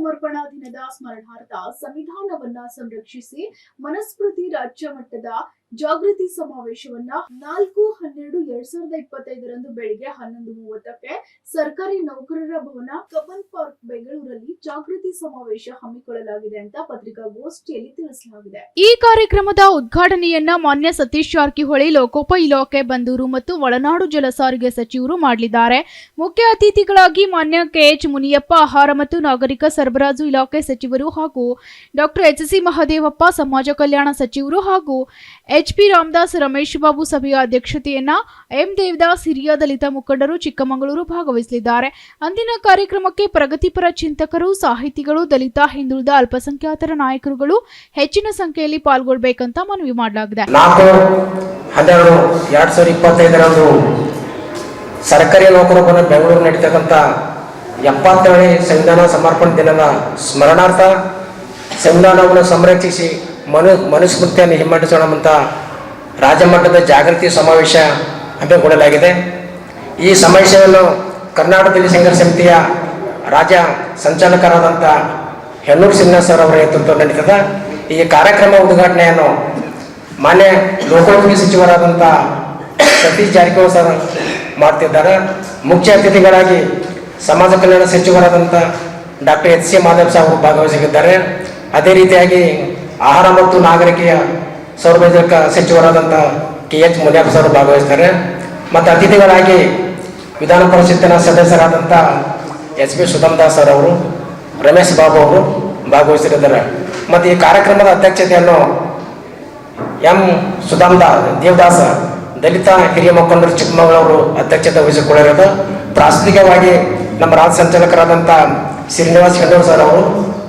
ಸಮರ್ಪಣಾ ದಿನದ ಸ್ಮರಣಾರ್ಥ ಸಂವಿಧಾನವನ್ನ ಸಂರಕ್ಷಿಸಿ ಮನಸ್ಮೃತಿ ರಾಜ್ಯ ಮಟ್ಟದ ಜಾಗೃತಿ ಸಮಾವೇಶವನ್ನ ನಾಲ್ಕು ಹನ್ನೆರಡು ಎರಡ್ ಸಾವಿರದ ಇಪ್ಪತ್ತೈದರಂದು ಬೆಳಿಗ್ಗೆ ಹನ್ನೊಂದು ಮೂವತ್ತಕ್ಕೆ ಸರ್ಕಾರಿ ನೌಕರರ ಭವನ ಕಬ್ಬನ್ ಪಾರ್ಕ್ ಬೆಂಗಳೂರಲ್ಲಿ ಜಾಗೃತಿ ಸಮಾವೇಶ ಹಮ್ಮಿಕೊಳ್ಳಲಾಗಿದೆ ಅಂತ ಪತ್ರಿಕಾಗೋಷ್ಠಿಯಲ್ಲಿ ತಿಳಿಸಲಾಗಿದೆ. ಈ ಕಾರ್ಯಕ್ರಮದ ಉದ್ಘಾಟನೆಯನ್ನ ಮಾನ್ಯ ಸತೀಶ್ ಜಾರಕಿಹೊಳಿ ಲೋಕೋಪ ಇಲಾಖೆ ಬಂದೂರು ಮತ್ತು ಒಳನಾಡು ಜಲಸಾರಿಗೆ ಸಚಿವರು ಮಾಡಲಿದ್ದಾರೆ. ಮುಖ್ಯ ಅತಿಥಿಗಳಾಗಿ ಮಾನ್ಯ ಕೆಎಚ್ ಮುನಿಯಪ್ಪ, ಆಹಾರ ಮತ್ತು ನಾಗರಿಕ ಸರಬರಾಜು ಇಲಾಖೆ ಸಚಿವರು ಹಾಗೂ ಡಾಕ್ಟರ್ ಎಚ್ ಸಿ ಮಹದೇವಪ್ಪ, ಸಮಾಜ ಕಲ್ಯಾಣ ಸಚಿವರು ಹಾಗೂ ಎಚ್ ಪಿ ರಾಮದಾಸ್ ರಮೇಶ್ ಬಾಬು ಸಭೆಯ ಅಧ್ಯಕ್ಷತೆಯನ್ನ ಎಂ ದೇವದಾಸ್ ಹಿರಿಯ ದಲಿತ ಮುಖಂಡರು ಚಿಕ್ಕಮಗಳೂರು ಭಾಗವಹಿಸಲಿದ್ದಾರೆ. ಅಂದಿನ ಕಾರ್ಯಕ್ರಮಕ್ಕೆ ಪ್ರಗತಿಪರ ಚಿಂತಕರು, ಸಾಹಿತಿಗಳು, ದಲಿತ, ಹಿಂದುಳಿದ ಅಲ್ಪಸಂಖ್ಯಾತರ ನಾಯಕರುಗಳು ಹೆಚ್ಚಿನ ಸಂಖ್ಯೆಯಲ್ಲಿ ಪಾಲ್ಗೊಳ್ಬೇಕಂತ ಮನವಿ ಮಾಡಲಾಗಿದೆ. ಸರ್ಕಾರಿ ನೌಕರೊಬ್ಬನ ಬೆಂಗಳೂರು ನಡೀತಕ್ಕಂಥ ಎಪ್ಪತ್ತೇಳನೇ ಸಂವಿಧಾನ ಸಮರ್ಪಣೆ ದಿನದ ಸ್ಮರಣಾರ್ಥ ಸಂವಿಧಾನವನ್ನು ಸಂರಕ್ಷಿಸಿ ಮನು ಮನುಸ್ಮೃತಿಯನ್ನು ಹಿಮ್ಮೆಟ್ಟಿಸೋಣ ರಾಜ್ಯಮಟ್ಟದ ರಾಜ್ಯ ಮಟ್ಟದ ಜಾಗೃತಿ ಸಮಾವೇಶ ಹಮ್ಮಿಕೊಳ್ಳಲಾಗಿದೆ ಈ ಸಮಾವೇಶವನ್ನು ಕರ್ನಾಟಕದಲ್ಲಿ ಸಂಘರ್ಷ ಸಮಿತಿಯ ರಾಜ್ಯ ಸಂಚಾಲಕರಾದಂಥ ಹೆನ್ನೂರು ಸಿಂಹ ಸರ್ ಅವರ ನೇತೃತ್ವ ನಡೀತದೆ ಈ ಕಾರ್ಯಕ್ರಮ ಉದ್ಘಾಟನೆಯನ್ನು ಮಾನ್ಯ ಲೋಕೋಪಯೋಗಿ ಸಚಿವರಾದಂಥ ಸತೀಶ್ ಜಾರಕಿಹೊಳಿ ಸರ್ ಮಾಡ್ತಿದ್ದಾರೆ. ಮುಖ್ಯ ಅತಿಥಿಗಳಾಗಿ ಸಮಾಜ ಕಲ್ಯಾಣ ಸಚಿವರಾದಂಥ doctor H C Madhav Saheb ಭಾಗವಹಿಸಿದ್ದಾರೆ ಅದೇ ರೀತಿಯಾಗಿ ಆಹಾರ ಮತ್ತು ನಾಗರಿಕೆಯ ಸಾರ್ವಜನಿಕ ಸಚಿವರಾದಂಥ ಕೆ ಎಚ್ ಮುನಿಯಪ್ಪ ಸರ್ ಭಾಗವಹಿಸ್ತಾರೆ. ಮತ್ತು ಅತಿಥಿಗಳಾಗಿ ವಿಧಾನ ಪರಿಷತ್ತಿನ ಸದಸ್ಯರಾದಂಥ ಎಸ್ ಪಿ ಸುಧಮ್ದಾಸ್ ಸರ್ ಅವರು, ರಮೇಶ್ ಬಾಬು ಅವರು ಭಾಗವಹಿಸಿದ್ದಾರೆ ಮತ್ತು ಈ ಕಾರ್ಯಕ್ರಮದ ಅಧ್ಯಕ್ಷತೆಯನ್ನು ಎಂ ಸುಧಾಮ್ ದೇವದಾಸ, ದಲಿತ ಹಿರಿಯ ಮುಖಂಡರು ಚಿಕ್ಕಮಗಳೂರು ಅಧ್ಯಕ್ಷತೆ ವಹಿಸಿಕೊಳ್ಳಿರೋದು ಪ್ರಾಸ್ತಿಕವಾಗಿ ನಮ್ಮ ರಾಜ್ಯ ಸಂಚಾಲಕರಾದಂಥ ಶ್ರೀನಿವಾಸ್ ಹೆಣ್ಣೂರು ಸರ್ ಅವರು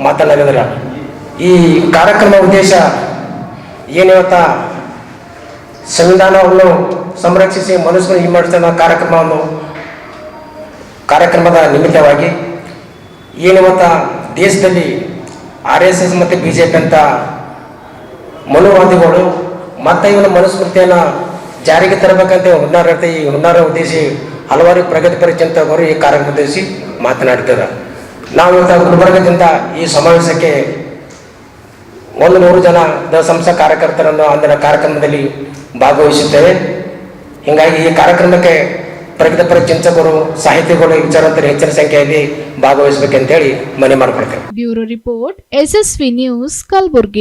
ಮಾತನಾಡಿದ್ದಾರೆ. ಈ ಕಾರ್ಯಕ್ರಮ ಉದ್ದೇಶ ಏನಿವತ್ತ ಸಂವಿಧಾನವನ್ನು ಸಂರಕ್ಷಿಸಿ ಮನುಷ್ಯನ ಹಿಮ್ಮೆಟ್ಟಿಸಿದ ಕಾರ್ಯಕ್ರಮವನ್ನು ಕಾರ್ಯಕ್ರಮದ ನಿಮಿತ್ತವಾಗಿ ಏನಿವತ್ತ ದೇಶದಲ್ಲಿ ಆರ್ ಎಸ್ ಎಸ್ ಮತ್ತು ಬಿ ಜೆ ಪಿ ಅಂತ ಮನೋವಾದಿಗಳು ಮತ್ತೆ ಇವನ ಮನುಸ್ಮೃತಿಯನ್ನು ಜಾರಿಗೆ ತರಬೇಕಂತ ಹುನ್ನಾರ. ಈ ಹುನ್ನಾರ ಉದ್ದೇಶಿ ಹಲವಾರು ಪ್ರಗತಿಪರ ಚಿಂತಕರು ಈ ಕಾರ್ಯಕ್ರಮ ಉದ್ದೇಶಿ ಮಾತನಾಡ್ತಾರೆ ನಾವು ಇವತ್ತು ಗುಲ್ಬರ್ಗದಿಂದ ಈ ಸಮಾವೇಶಕ್ಕೆ ಒಂದು ನೂರು ಜನ ಸಂಸ್ಥೆ ಕಾರ್ಯಕರ್ತರನ್ನು ಅಂದಿನ ಕಾರ್ಯಕ್ರಮದಲ್ಲಿ ಭಾಗವಹಿಸುತ್ತೇವೆ. ಹಿಂಗಾಗಿ ಈ ಕಾರ್ಯಕ್ರಮಕ್ಕೆ ಪ್ರಗತಿಪರ ಚಿಂತಕರು, ಸಾಹಿತಿಗಳು, ವಿಚಾರವಂತರು ಹೆಚ್ಚಿನ ಸಂಖ್ಯೆಯಲ್ಲಿ ಭಾಗವಹಿಸಬೇಕಂತೇಳಿ ಮನವಿ ಮಾಡಿಕೊಳ್ತೇವೆ. Bureau report SSV news, Kalaburagi.